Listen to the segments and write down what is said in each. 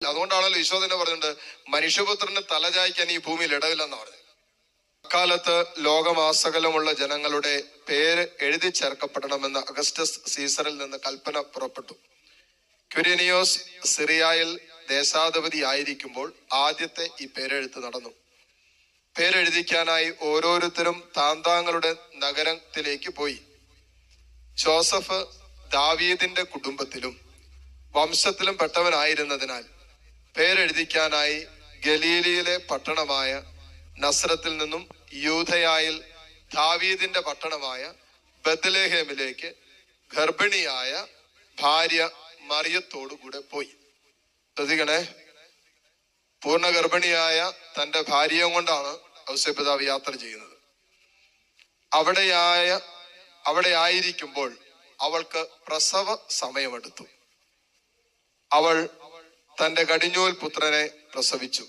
അതുകൊണ്ടാണല്ലോ ഈശോ തന്നെ പറഞ്ഞിട്ടുണ്ട് മനുഷ്യപുത്രന് തലചായ്ക്കാൻ ഈ ഭൂമിയിൽ ഇടവില്ലെന്ന് പറഞ്ഞു അക്കാലത്ത് ലോകമാസകലമുള്ള ജനങ്ങളുടെ പേര് എഴുതി ചേർക്കപ്പെടണമെന്ന് അഗസ്റ്റസ് സീസറിൽ നിന്ന് കൽപ്പന പുറപ്പെട്ടു. ക്യുരിനിയോസ് സിറിയയിൽ ദേശാധിപതി ആയിരിക്കുമ്പോൾ ആദ്യത്തെ ഈ പേരെഴുത്ത് നടന്നു. പേരെഴുതിക്കാനായി ഓരോരുത്തരും താന്താങ്ങളുടെ നഗരത്തിലേക്ക് പോയി. ജോസഫ് ദാവീദിന്റെ കുടുംബത്തിലും വംശത്തിലും പെട്ടവനായിരുന്നതിനാൽ പേരെഴുതിക്കാനായി ഗലീലിയിലെ പട്ടണമായ നസ്രത്തിൽ നിന്നും യൂധയായിൽ ദാവീദിന്റെ പട്ടണമായ ബദലേഹേമിലേക്ക് ഗർഭിണിയായ ഭാര്യ മറിയത്തോടു കൂടെ പോയി. ശ്രദ്ധിക്കണേ പൂർണ ഗർഭിണിയായ തന്റെ ഭാര്യയും കൊണ്ടാണ് ഔസേപിതാവ് യാത്ര ചെയ്യുന്നത്. അവിടെയായ അവിടെ ആയിരിക്കുമ്പോൾ അവൾക്ക് പ്രസവ സമയമെടുത്തു. അവൾ തന്റെ കടിഞ്ഞൂൽ പുത്രനെ പ്രസവിച്ചു.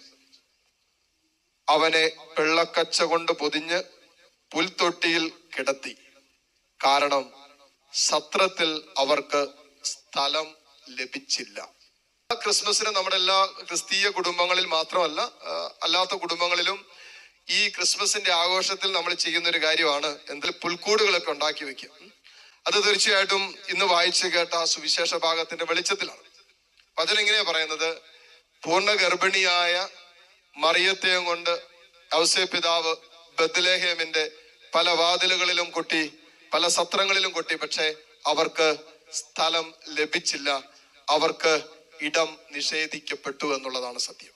അവനെ വെള്ളക്കച്ച കൊണ്ട് പൊതിഞ്ഞ് പുൽത്തൊട്ടിയിൽ കിടത്തി. കാരണം സത്രത്തിൽ അവർക്ക് സ്ഥലം ലഭിച്ചില്ല. ക്രിസ്മസിന് നമ്മുടെ എല്ലാ ക്രിസ്തീയ കുടുംബങ്ങളിൽ മാത്രമല്ല അല്ലാത്ത കുടുംബങ്ങളിലും ഈ ക്രിസ്മസിന്റെ ആഘോഷത്തിൽ നമ്മൾ ചെയ്യുന്ന ഒരു കാര്യമാണ് എന്തിൽ പുൽക്കൂടുകളൊക്കെ ഉണ്ടാക്കി വെക്കുക. അത് തീർച്ചയായിട്ടും ഇന്ന് വായിച്ചു കേട്ട സുവിശേഷ ഭാഗത്തിന്റെ വെളിച്ചത്തിലാണ്. വചനം ഇങ്ങനെയാ പറയുന്നത്? പൂർണ ഗർഭിണിയായ മറിയത്തെയും കൊണ്ട് ഔസേ പിതാവ് ബദ്ലേഹേമിന്റെ പല വാതിലുകളിലും കൊട്ടി പല സത്രങ്ങളിലും കൊട്ടി പക്ഷെ അവർക്ക് സ്ഥലം ലഭിച്ചില്ല. അവർക്ക് ഇടം നിഷേധിക്കപ്പെട്ടു എന്നുള്ളതാണ് സത്യം.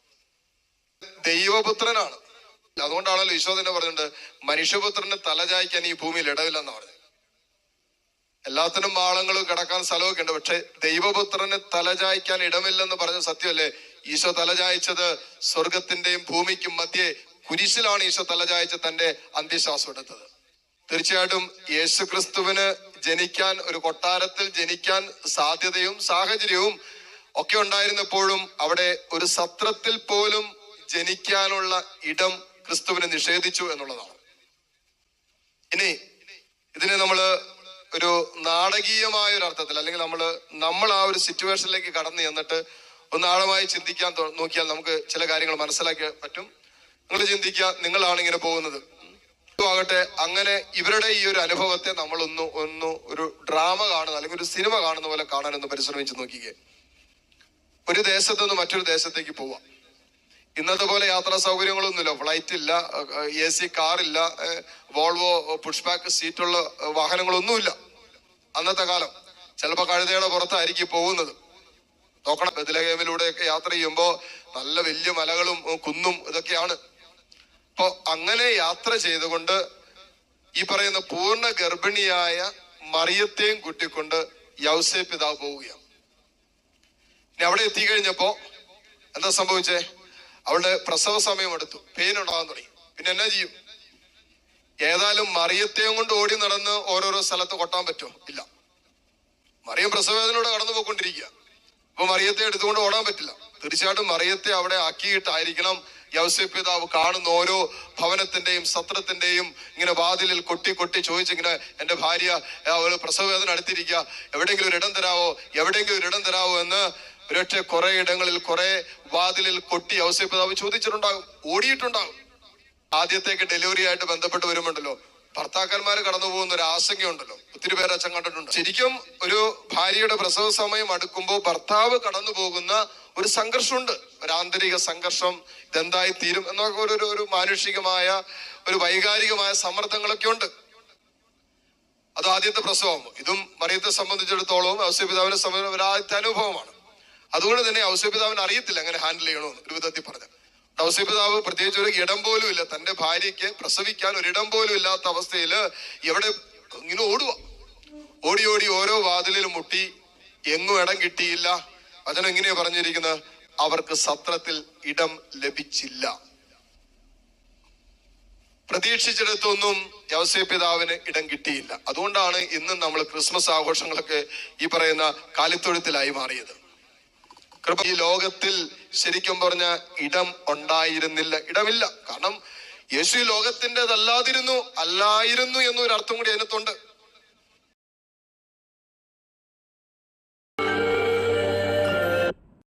ദൈവപുത്രനാണ്. അതുകൊണ്ടാണല്ലോ ഈശോ തന്നെ പറഞ്ഞിട്ടുണ്ട് മനുഷ്യപുത്രന് തലചായ്ക്കാൻ ഈ ഭൂമിയിൽ ഇടവില്ലെന്ന് പറഞ്ഞത്. എല്ലാത്തിനും ആളങ്ങളും കിടക്കാൻ സ്ഥലമൊക്കെ ഉണ്ട്. പക്ഷെ ദൈവപുത്രന് തലചായ്ക്കാൻ ഇടമില്ലെന്ന് പറഞ്ഞ സത്യമല്ലേ? ഈശോ തലചായ്ച്ചത് സ്വർഗത്തിന്റെയും ഭൂമിക്കും മധ്യേ കുരിശിലാണ് ഈശോ തലചായ്ച്ച് തന്റെ അന്ത്യശ്വാസം എടുത്തത്. തീർച്ചയായിട്ടും യേശു ക്രിസ്തുവിന് ജനിക്കാൻ ഒരു കൊട്ടാരത്തിൽ ജനിക്കാൻ സാധ്യതയും സാഹചര്യവും ഒക്കെ ഉണ്ടായിരുന്നപ്പോഴും അവിടെ ഒരു സത്രത്തിൽ പോലും ജനിക്കാനുള്ള ഇടം ക്രിസ്തുവിനെ നിഷേധിച്ചു എന്നുള്ളതാണ്. ഇനി ഇതിനെ നമ്മൾ ഒരു നാടകീയമായ ഒരു അർത്ഥത്തിൽ അല്ലെങ്കിൽ നമ്മൾ നമ്മൾ ആ ഒരു സിറ്റുവേഷനിലേക്ക് കടന്നു ചെന്നിട്ട് ഒന്ന് ആഴമായി ചിന്തിക്കാൻ നോക്കിയാൽ നമുക്ക് ചില കാര്യങ്ങൾ മനസ്സിലാക്കാൻ പറ്റും നിങ്ങൾ ചിന്തിക്കുക നിങ്ങളാണ് ഇങ്ങനെ പോകുന്നത് ആകട്ടെ അങ്ങനെ ഇവരുടെ ഈ ഒരു അനുഭവത്തെ നമ്മൾ ഒന്ന് ഒന്ന് ഒരു ഡ്രാമ കാണുന്ന അല്ലെങ്കിൽ ഒരു സിനിമ കാണുന്ന പോലെ കാണാനൊന്ന് പരിശ്രമിച്ച് നോക്കിക്കേ ഒരു ദേശത്ത് നിന്ന് മറ്റൊരു ദേശത്തേക്ക് പോവാം ഇന്നത്തെ പോലെ യാത്രാ സൗകര്യങ്ങളൊന്നുമില്ല ഫ്ലൈറ്റ് ഇല്ല എ സി കാറില്ല വോൾവോ പുഷ് ബാക്ക് സീറ്റുള്ള വാഹനങ്ങളൊന്നുമില്ല അന്നത്തെ കാലം. ചിലപ്പോൾ കഴുതയുടെ പുറത്തായിരിക്കും പോകുന്നത്. നോക്കണം ബദലഹേമിലൂടെയൊക്കെ യാത്ര ചെയ്യുമ്പോൾ നല്ല വലിയ മലകളും കുന്നും ഇതൊക്കെയാണ്. അപ്പോ അങ്ങനെ യാത്ര ചെയ്തുകൊണ്ട് ഈ പറയുന്ന പൂർണ ഗർഭിണിയായ മറിയത്തെയും കൂട്ടിക്കൊണ്ട് യൗസേ പിതാവ് പോവുകയാണ്. ഇനി അവിടെ എത്തിക്കഴിഞ്ഞപ്പോ എന്താ സംഭവിച്ചേ? അവളുടെ പ്രസവ സമയം എടുത്തു. പെയിൻ ഉണ്ടാകാൻ തുടങ്ങി. പിന്നെ എന്നാ ചെയ്യും? ഏതായാലും മറിയത്തെയും കൊണ്ട് ഓടി നടന്ന് ഓരോരോ സ്ഥലത്ത് കൊട്ടാൻ പറ്റുമോ? ഇല്ല. മറിയം പ്രസവേദനയോടെ കടന്നു പോയിക്കൊണ്ടിരിക്കുക. അപ്പൊ മറിയത്തെ എടുത്തുകൊണ്ട് ഓടാൻ പറ്റില്ല. തീർച്ചയായിട്ടും മറിയത്തെ അവിടെ ആക്കിയിട്ടായിരിക്കണം യൗസേ പിതാവ് കാണുന്ന ഓരോ ഭവനത്തിന്റെയും സത്രത്തിന്റെയും ഇങ്ങനെ വാതിലിൽ കൊട്ടി കൊട്ടി ചോദിച്ചിങ്ങനെ എന്റെ ഭാര്യ ഒരു പ്രസവവേദന അടുത്തിരിക്കുക. എവിടെയെങ്കിലും ഒരു ഇടം തരാവോ? എവിടെയെങ്കിലും ഒരു ഇടം തരാവോ? എന്ന് ഒരുപക്ഷെ കുറെ ഇടങ്ങളിൽ കുറെ വാതിലിൽ കൊട്ടി യൗസേ പിതാവ് ചോദിച്ചിട്ടുണ്ടാകും. ഓടിയിട്ടുണ്ടാകും. ആദ്യത്തേക്ക് ഡെലിവറി ആയിട്ട് ബന്ധപ്പെട്ട് വരുമുണ്ടല്ലോ ഭർത്താക്കന്മാർ കടന്നു പോകുന്ന ഒരു ആശങ്കയുണ്ടല്ലോ. ഒത്തിരി പേര് അച്ഛൻ കണ്ടിട്ടുണ്ട്. ശരിക്കും ഒരു ഭാര്യയുടെ പ്രസവ സമയം അടുക്കുമ്പോൾ ഭർത്താവ് കടന്നു പോകുന്ന ഒരു സംഘർഷമുണ്ട്. ഒരു ആന്തരിക സംഘർഷം ഇതെന്തായി തീരും എന്നൊക്കെ ഒരു ഒരു- മാനുഷികമായ ഒരു വൈകാരികമായ സമ്മർദ്ദങ്ങളൊക്കെ ഉണ്ട്. അത് ആദ്യത്തെ പ്രസവം. ഇതും മറിയത്തെ സംബന്ധിച്ചിടത്തോളം ഔസ്യപിതാവിനെ സംബന്ധിച്ച ഒരു ആദ്യത്തെ അനുഭവമാണ്. അതുകൊണ്ട് തന്നെ ഔസ്യപിതാവിന് അറിയത്തില്ല എങ്ങനെ ഹാൻഡിൽ ചെയ്യണമെന്ന് ഒരു വിധത്തിൽ പറഞ്ഞു ഔസ്യപിതാവ് പ്രത്യേകിച്ച് ഒരു ഇടം പോലും ഇല്ല. തന്റെ ഭാര്യയ്ക്ക് പ്രസവിക്കാൻ ഒരിടം പോലും ഇല്ലാത്ത അവസ്ഥയിൽ എവിടെ ഇങ്ങനെ ഓടുക ഓടി ഓടി ഓരോ വാതിലിലും മുട്ടി എങ്ങും ഇടം കിട്ടിയില്ല. വചനം എങ്ങനെയാ പറഞ്ഞിരിക്കുന്നത്? അവർക്ക് സത്രത്തിൽ ഇടം ലഭിച്ചില്ല. പ്രതീക്ഷിച്ചിടത്തൊന്നും യവസേ പിതാവിന് ഇടം കിട്ടിയില്ല. അതുകൊണ്ടാണ് ഇന്നും നമ്മൾ ക്രിസ്മസ് ആഘോഷങ്ങളൊക്കെ ഈ പറയുന്ന കാലിത്തൊഴുത്തിലായി മാറിയത്. കൃപ. ഈ ലോകത്തിൽ ശരിക്കും പറഞ്ഞ ഇടം ഉണ്ടായിരുന്നില്ല. ഇടമില്ല. കാരണം യേശു ലോകത്തിന്റെതല്ലാതിരുന്നു അല്ലായിരുന്നു എന്നൊരു അർത്ഥം കൂടി അതിനകത്തുണ്ട്.